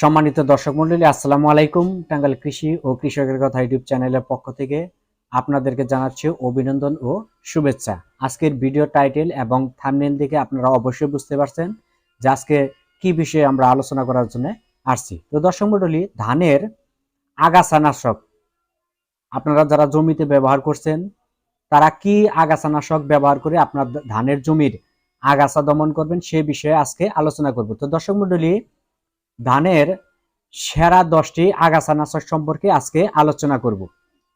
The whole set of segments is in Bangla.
সম্মানিত দর্শক মন্ডলী, আসসালামু আলাইকুম। টাঙ্গাইল কৃষি ও কৃষকের কথা ইউটিউব চ্যানেলের পক্ষ থেকে আপনাদেরকে জানাচ্ছি অভিনন্দন ও শুভেচ্ছা। আজকের ভিডিও টাইটেল এবং থামনেল দেখে আপনারা অবশ্যই বুঝতে পারছেন যে আজকে কি বিষয়ে আমরা আলোচনা করার জন্য আসছি। তো দর্শক মন্ডলী, ধানের আগাছানাশক আপনারা যারা জমিতে ব্যবহার করছেন, তারা কি আগাছানাশক ব্যবহার করে আপনার ধানের জমির আগাছা দমন করবেন সে বিষয়ে আজকে আলোচনা করব। তো দর্শক মন্ডলী ধানের সেরা দশটি আগাছানাশক সম্পর্কে আজকে আলোচনা করব।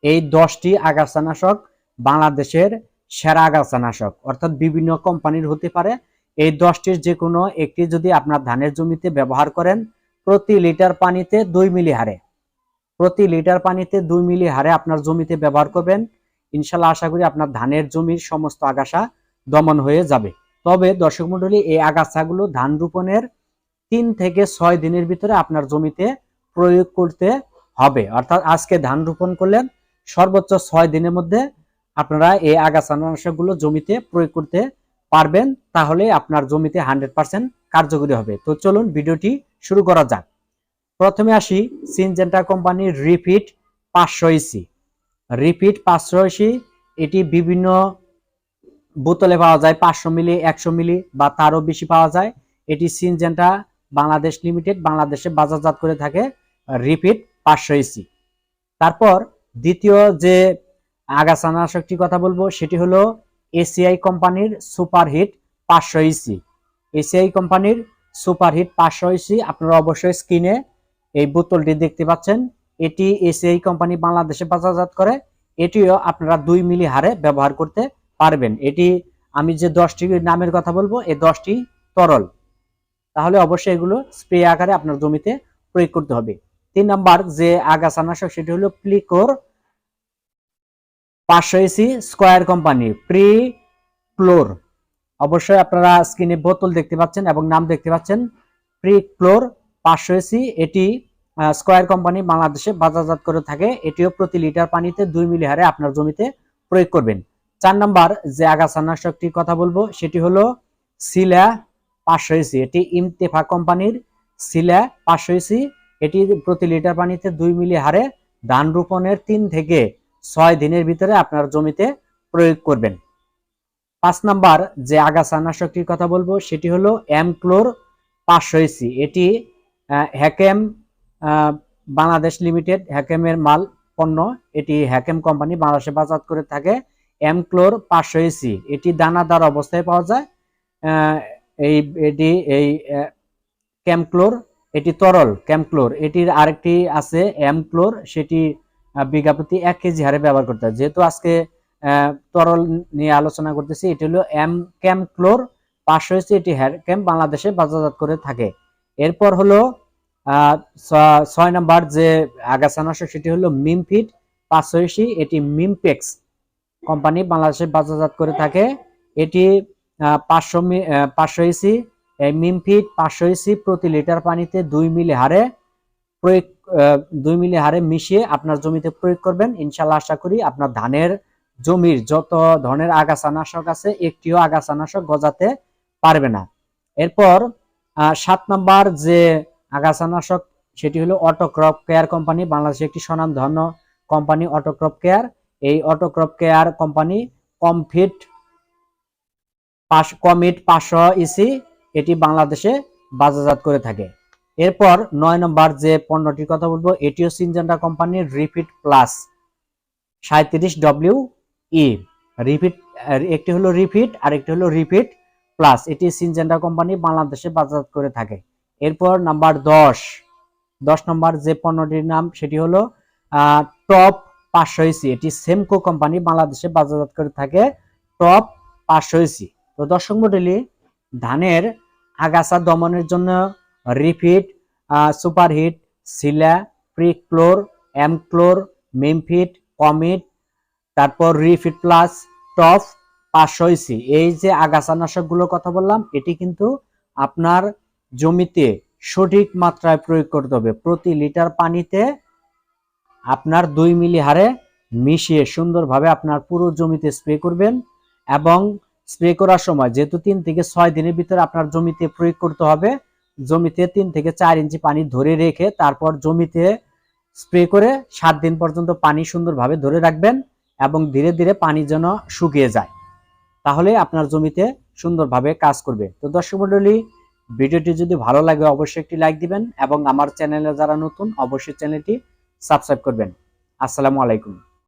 এই দশটি আগাছানাশক বাংলাদেশের সেরা আগাছানাশক অর্থাৎ বিভিন্ন কোম্পানির হতে পারে। এই দশটির যে কোনো একটি যদি আপনার ধানের জমিতে ব্যবহার করেন, প্রতি লিটার পানিতে দুই মিলি হারে। প্রতি লিটার পানিতে দুই মিলি হারে আপনার জমিতে ব্যবহার করবেন। ইনশাল্লাহ আশা করি আপনার ধানের জমির সমস্ত আগাছা দমন হয়ে যাবে। তবে দর্শক মন্ডলী এই আগাছাগুলো ধান রোপণের তিন থেকে ছয় দিনের ভিতরে আপনার জমিতে প্রয়োগ করতে হবে। অর্থাৎ আজকে ধান রোপণ করলেন, সর্বোচ্চ ছয় দিনের মধ্যে আপনারা এই আগাছানাশকগুলো জমিতে প্রয়োগ করতে পারবেন, তাহলে আপনার জমিতে হান্ড্রেড পার্সেন্ট কার্যকরী হবে। তো চলুন ভিডিওটি শুরু করা যাক। প্রথমে আসি সিনজেন্টা কোম্পানির রিপিট পাঁচশো ইসি রিপিট পাঁচশো ইসি এটি বিভিন্ন বোতলে পাওয়া যায়, পাঁচশো মিলি, একশো মিলি বা তারও বেশি পাওয়া যায়। এটি সিনজেন্টা বাংলাদেশ লিমিটেড বাংলাদেশে বাজারজাত করে থাকে, রিপিট পাঁচশো ইসি তারপর দ্বিতীয় যে আগাছানাশকটির কথা বলব, সেটি হলো এসিআই কোম্পানির সুপারহিট পাঁচশো ইসি এসিআই কোম্পানির সুপারহিট পাঁচশো ইসি আপনারা অবশ্যই স্ক্রিনে এই বোতলটি দেখতে পাচ্ছেন। এটি এসিআই কোম্পানি বাংলাদেশে বাজারজাত করে, এটিও আপনারা দুই মিলি হারে ব্যবহার করতে পারবেন। এটি আমি যে দশটি নামের কথা বলব এই দশটি তরল। তাহলে অবশ্যই এগুলো স্প্রে আকারে আপনার জমিতে প্রয়োগ করতে হবে। তিন নাম্বার যে আগাছানাশক, সেটি হলো প্লিকোর পাঁচশো এসি স্কোয়ার কোম্পানি প্রি ক্লোর অবশ্যই আপনারা স্ক্রিনে বোতল দেখতে পাচ্ছেন এবং নাম দেখতে পাচ্ছেন। প্রি ক্লোর পাঁচশো এসি এটি স্কোয়ার কোম্পানি বাংলাদেশে বাজারজাত করে থাকে। এটিও প্রতি লিটার পানিতে দুই মিলি হারে আপনার জমিতে প্রয়োগ করবেন। চার নাম্বার যে আগাছানাশকটির কথা বলব, সেটি হলো সিলা পাঁচশো ইসি এটি ইমতেফা কোম্পানির সিলা পাঁচশো ইসি এটি প্রতি লিটার পানিতে দুই মিলি হারে ধান রোপণের তিন থেকে ছয় দিনের ভিতরে আপনার জমিতে প্রয়োগ করবেন। পাঁচ নাম্বার যে আগাছানাশকটির কথা বলব, সেটি হলো এমক্লোর পাঁচশো ইসি এটি হ্যাকেম বাংলাদেশ লিমিটেড হ্যাকেমের মাল পণ্য। এটি হ্যাকেম কোম্পানি বাংলাদেশে বাজার করে থাকে এমক্লোর পাঁচশো ইসি এটি দানাদার অবস্থায় পাওয়া যায়। এই, এটি এই ক্যামক্লোর, এটি তরল ক্যামক্লোর। এটির আরেকটি আছে, এমক্লোর। সেটি বিঘা প্রতি এক কেজি হারে ব্যবহার করতে হয়। যেহেতু আজকে তরল নিয়ে আলোচনা করতেছি, এটি হলো এম ক্যামক্লোর। পাঁচশো ইসি এটি হ্যার ক্যাম্প বাংলাদেশে বাজারজাত করে থাকে। এরপর হলো ছয় নাম্বার যে আগাছানাশক সেটি হলো মিমফিট পাঁচশো এটি মিমপেক্স কোম্পানি, বাংলাদেশে বাজারজাত করে থাকে। এটি পাঁচশো পাঁচশো ইসি মিমফিট পাঁচশো ইসি প্রতি লিটার পানিতে দুই মিলি হারে প্রয়োগ দুই মিলি হারে মিশিয়ে আপনার জমিতে প্রয়োগ করবেন। ইনশাল্লাহ আশা করি আপনার ধানের জমির যত ধরনের আগাছানাশক আছে, একটিও আগাছানাশক গজাতে পারবে না। এরপর সাত নাম্বার যে আগাছানাশক, সেটি হলো অটোক্রপ কেয়ার কোম্পানি, বাংলাদেশে একটি স্বনামধন্য কোম্পানি অটোক্রপ কেয়ার। এই Autocrop care company Comfit commit পাঁচশো ইসি এটি বাংলাদেশে বাজারজাত করে থাকে। এরপর নয় নম্বর যে পণ্যটির কথা বলব, এটিও সিনজেন্ডা কোম্পানির রিপিট প্লাস সাঁত্রিশ ডব্লিউ ই। রিপিট, একটি হলো রিপিট আর একটি হলো রিপিট প্লাস। এটি সিনজেন্ডা কোম্পানি বাংলাদেশে বাজারজাত করে থাকে। এরপর নাম্বার দশ। দশ নম্বর যে পণ্যটির নাম, সেটি হলো টপ পাঁচশো ইসি। এটি সেমকো কোম্পানি বাংলাদেশে বাজারজাত করে থাকে, টপ পাঁচশো ইসি। তো দর্শক মন্ডলী, ধানের আগাছা দমনের জন্য রিফিট সুপারহিট সিলা প্রিক্লোর, এমক্লোর, মেমফিট, কমিট, তারপর রিফিট প্লাস টপ পাঁচশো ইসি এই যে আগাছানাশকগুলোর কথা বললাম, এটি কিন্তু আপনার জমিতে সঠিক মাত্রায় প্রয়োগ করতে হবে। প্রতি লিটার পানিতে আপনার দুই মিলি হারে মিশিয়ে সুন্দরভাবে আপনার পুরো জমিতে স্প্রে করবেন এবং স্প্রে করার সময় যেহেতু তিন থেকে ছয় দিনের ভিতরে আপনার জমিতে প্রয়োগ করতে হবে, জমিতে তিন থেকে চার ইঞ্চি পানি ধরে রেখে তারপর জমিতে স্প্রে করে সাত দিন পর্যন্ত পানি সুন্দরভাবে ধরে রাখবেন এবং ধীরে ধীরে পানি যেন শুকিয়ে যায়। তাহলে আপনার জমিতে সুন্দরভাবে কাজ করবে। তো দর্শক মন্ডলী ভিডিওটি যদি ভালো লাগে অবশ্যই একটি লাইক দিবেন এবং আমার চ্যানেলে যারা নতুন, অবশ্যই চ্যানেলটি সাবস্ক্রাইব করবেন। আসসালামু আলাইকুম।